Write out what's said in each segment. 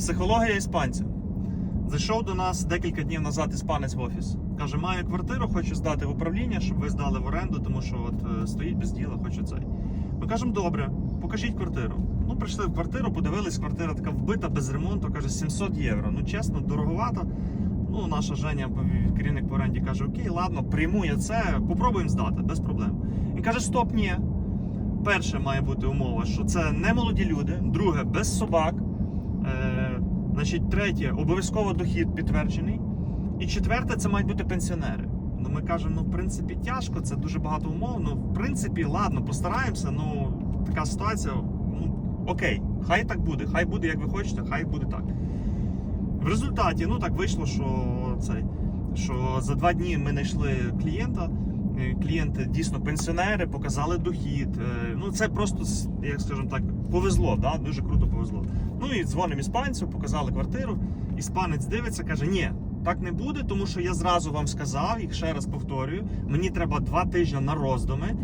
Психологія іспанця. Зайшов до нас декілька днів назад іспанець в офіс. Каже, маю квартиру, хочу здати в управління, щоб ви здали в оренду, тому що от е, стоїть без діла, хочу цей. Ми кажемо, добре, покажіть квартиру. Ну, прийшли в квартиру, подивились, квартира така вбита без ремонту, каже, 700 євро. Ну, чесно, дороговато. Ну, наша Женя, керівник по оренді, каже: Окей, ладно, прийму я це, попробуємо здати, без проблем. Він каже, стоп, ні. Перше має бути умова, що це не молоді люди, друге без собак. Значить, третє, обов'язково дохід підтверджений. І четверте, це мають бути пенсіонери. Ну, ми кажемо, ну, в принципі, тяжко, це дуже багато умов. Ну, в принципі, ладно, постараємося. Ну, така ситуація. Ну, окей, хай так буде, хай буде, як ви хочете, хай буде так. В результаті, ну так вийшло, що цей, що за два дні ми знайшли клієнта. Е, Клієнти дійсно пенсіонери, показали дохід. Е, Ну це просто, як скажемо так, повезло, да? дуже круто повезло. Ну і дзвонимо іспанцю, показали квартиру. Іспанець дивиться, каже: ні, так не буде, тому що я зразу вам сказав, і ще раз повторюю, мені треба два тижні на роздуми.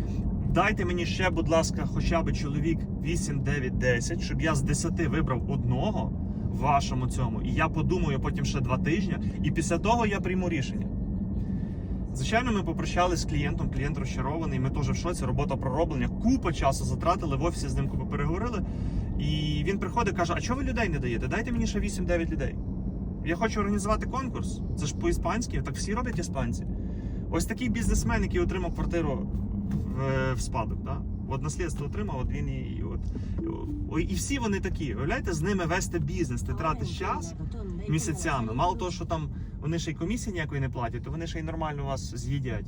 Дайте мені ще, будь ласка, хоча б чоловік 8, 9, 10, щоб я з 10 вибрав одного вашому цьому. І я подумаю потім ще два тижні, і після того я прийму рішення. Звичайно, ми попрощалися з клієнтом, клієнт розчарований, ми теж в шоці, робота пророблення, купа часу затратили, в офісі з ним купу переговорили. І він приходить каже: А чого ви людей не даєте? Дайте мені ще 8-9 людей. Я хочу організувати конкурс. Це ж по-іспанськи, так всі роблять іспанці. Ось такий бізнесмен, який отримав квартиру в, в спадок. Да? От наслідство отримав, от він і, і от. І всі вони такі. Уявляєте, з ними вести бізнес, ти тратиш час місяцями. Мало того, що там вони ще й комісії ніякої не платять, то вони ще й нормально вас з'їдять.